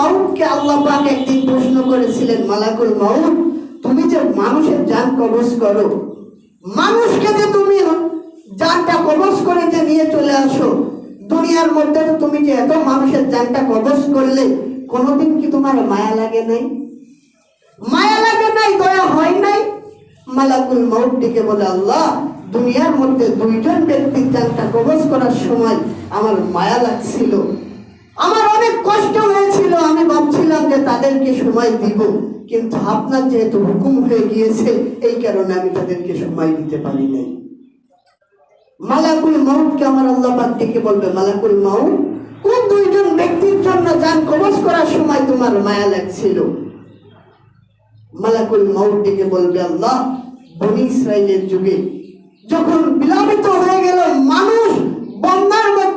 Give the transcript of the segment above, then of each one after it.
মাউতকে আল্লাহ পাক একদিন প্রশ্ন করেছিলেন, মালাকুল মাউত, তুমি যে মানুষের জান কবজ করো, মানুষকে যে তুমি জানটা কবজ করে যে নিয়ে চলে আসো, দুনিয়ার মধ্যে তো তুমি যে এত মানুষের জানটা কবজ করলে, কোনোদিন কি তোমার মায়া লাগে নাই? মায়া লাগে নাই, দয়া হয় নাই। মালাকুল মৌত ডেকে বলে, আল্লাহ, দুনিয়ার মধ্যে দুইজন ব্যক্তির জানটা কবজ করার সময় আমার মায়া লাগছিল। আমার অনেক কষ্ট হয়েছিল, আমি ভাবছিলাম যে তাদেরকে সময় দিব, কিন্তু আপনার যেহেতু হুকুম হয়ে গিয়েছে, এই কারণে আমি তাদেরকে সময় দিতে পারি নাই। মালাকুল মাউতকে আমার আল্লাহ পাক বলবে, মালাকুল মাউত, কোন দুইজন ব্যক্তির জন্য যান কবজ করার সময় তোমার মায়া লাগছিল? মালাকুল মাউত ডেকে বলবে, আল্লাহ, বনি ইসরায়েলের যুগে যখন বিলাপিত হয়ে গেল, মানুষ বন্যার মধ্যে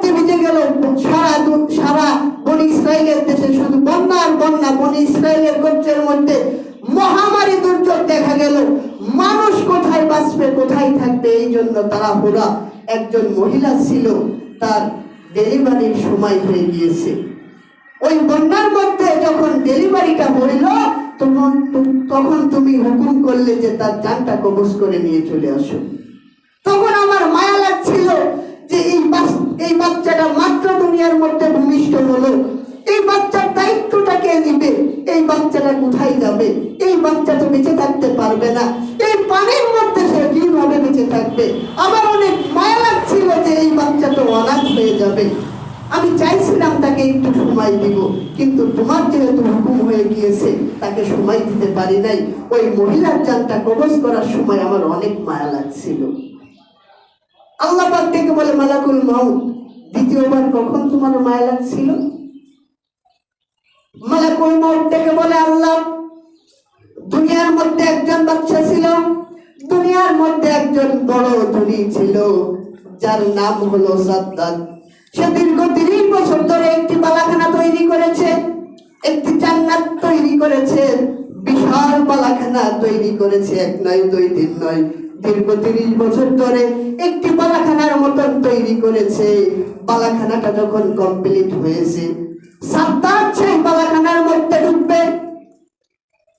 গেল সারা সারা বনি ইসরায়েলের দেশে। শুধু বন্যা বন্যা, বনি ইসরায়েলের গোত্রের মধ্যে মহামারী দুর্যোগ দেখা গেল। মানুষ কোথায় বাঁচবে, কোথায় থাকবে, এই জন্য তারা হোরা একজন মহিলা ছিল, তার ডেলিভারির সময় হয়ে গিয়েছে। ওই বন্যার মধ্যে যখন ডেলিভারিটা হইল, তখন তখন তুমি হুকুম করলে যে তার জানটা কবজ করে নিয়ে চলে আসো। তখন আমার মায়া লাগছিল এই বাচ্চাটা মাত্র দুনিয়ার মধ্যে ভূমিষ্ঠ হলো। এই বাচ্চার দায়িত্বটা কে নিবে? এই বাচ্চাটা কোথায় যাবে? এই বাচ্চা তো বেঁচে থাকতে পারবে না। এই পানির মধ্যে সে কীভাবে বেঁচে থাকবে? আমার অনেক মায়া লাগছিল যে এই বাচ্চা তো অনাথ হয়ে যাবে। আমি চাইছিলাম তাকে একটু সময় দিব, কিন্তু তোমার যেহেতু হুকুম হয়ে গিয়েছে, তাকে সময় দিতে পারি নাই। ওই মহিলার জানটা কবজ করার সময় আমার অনেক মায়া লাগছিল। আল্লাহ পাক ডেকে বলে, মালাকুল মাউত। দ্বিতীয়বার কখন তোমার মায়া লাগছিল? মালাকুল মাউত ডেকে বলে, আল্লাহ, দুনিয়ার মধ্যে একজন বাচ্চা ছিল, দুনিয়ার মধ্যে একজন বড় ধনী ছিল, যার নাম হলো সাদ্দাদ সে দীর্ঘ তিরিশ বছর ধরে একটি বালাখানা তৈরি করেছে, একটি জান্নাত তৈরি করেছে, বিশাল বালাখানা তৈরি করেছে, এক নয়, দুই, তিন নয় দীর্ঘ তিরিশ বছর ধরে একটি বালাখানার মতন তৈরি করেছে। বালাখানাটা যখন কমপ্লিট হয়েছে, সাদ্দাত সেই বালাখানার মধ্যে ঢুকবে।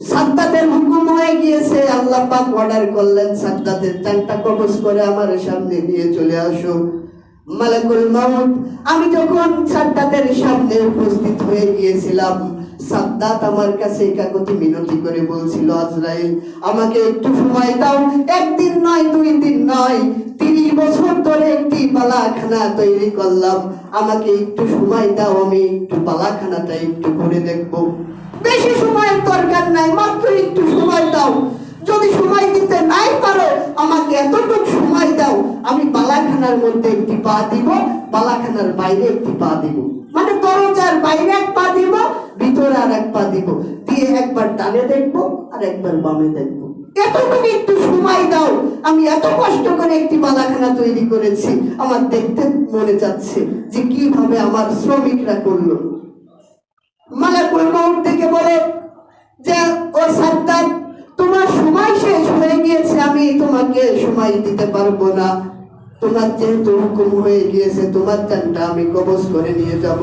সাদ্দাতের হুকুম হয়ে গিয়েছে, আল্লাহ পাক অর্ডার করলেন, সাদ্দাতের চানটা কবজ করে আমার সামনে নিয়ে চলে আসো। মালাকুল মাউত, আমি যখন সাদ্দাতের সামনে উপস্থিত হয়ে গিয়েছিলাম সাদ্দাত আমার কাছে কাকতি মিনতি করে বলছিল, আজরাইল, আমাকে একটু সময় দাও। একদিন নয়, দুই দিন নয়, তিরিশ বছর ধরে একটি পালাখানা তৈরি করলাম। আমাকে একটু সময় দাও, আমি একটু পালাখানাটা একটু ঘুরে দেখব। বেশি সময়ের দরকার নাই, মাত্র একটু সময় দাও। যদি সময় দিতে নাই পারো, আমাকে এতটুকু সময় দাও। আমি পালাখানার মধ্যে একটি পা দিব, পালাখানার বাইরে একটি পা দিব। দরজার বাইরে এক পা দিব, ভিতরে আর এক পা দিব। দিয়ে একবার ডানে দেখব আর একবার বামে দেখব। এতটুকু একটু সময় দাও। আমি এত কষ্ট করে একটি বালাখানা তৈরি করেছি। আমার দেখতে মনে যাচ্ছে যে কীভাবে আমার শ্রমিকরা করল। মালাকুল মৌত থেকে বলে, যে ও সাদ্দাত তোমার সময় শেষ হয়ে গিয়েছে। আমি তোমাকে সময় দিতে পারব না। তোমার যেহেতু হুকুম হয়ে গিয়েছে, তোমার জানটা আমি কবজ করে নিয়ে যাব।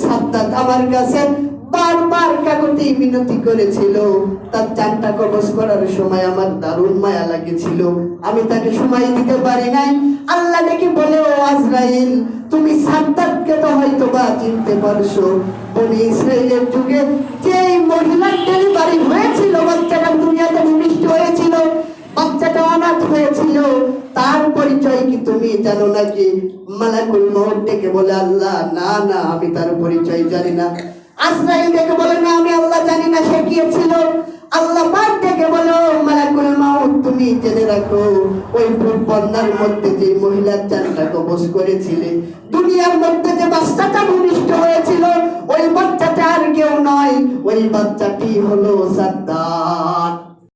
সাদ্দাত আমার কাছে বারবার কাকতি মিনতি করেছিল। তার চানটা কবজ করার সময় আমার দারুণ মায়া লাগেছিল। আমি তাকে সময় দিতে পারি নাই। আল্লাহ ডেকে বলে, ও আজরাইল, তুমি সাদ্দাতকে তো হয়তো বা চিনতে পারছ। বনি ইসরায়েলের যুগে যে মহিলার ডেলিভারি হয়েছিল বাচ্চাটা দুনিয়াতে ভূমিষ্ঠ হয়েছিল, বাচ্চাটা অনাথ হয়েছিল। তার পরিচয় তুমি জানো নাকি মালাকুল মৌত ডেকে বলে, আল্লাহ, না না, আমি তার পরিচয় জানি না। আজরাইল ডেকে বলে, না, আমি আল্লাহ জানি না, সে কি ছিল? আল্লাহ পাক ডেকে বলো মালাকুল মাউত, তুমি জেনে রাখো, ওই বন্যার মধ্যে যে মহিলার জানটা কবজ করেছিলে, দুনিয়ার মধ্যে যে বাচ্চাটা ভূমিষ্ঠ হয়েছিল, ওই বাচ্চাটা আর কেউ নয়, ওই বাচ্চাটি হলো সাদ্দাত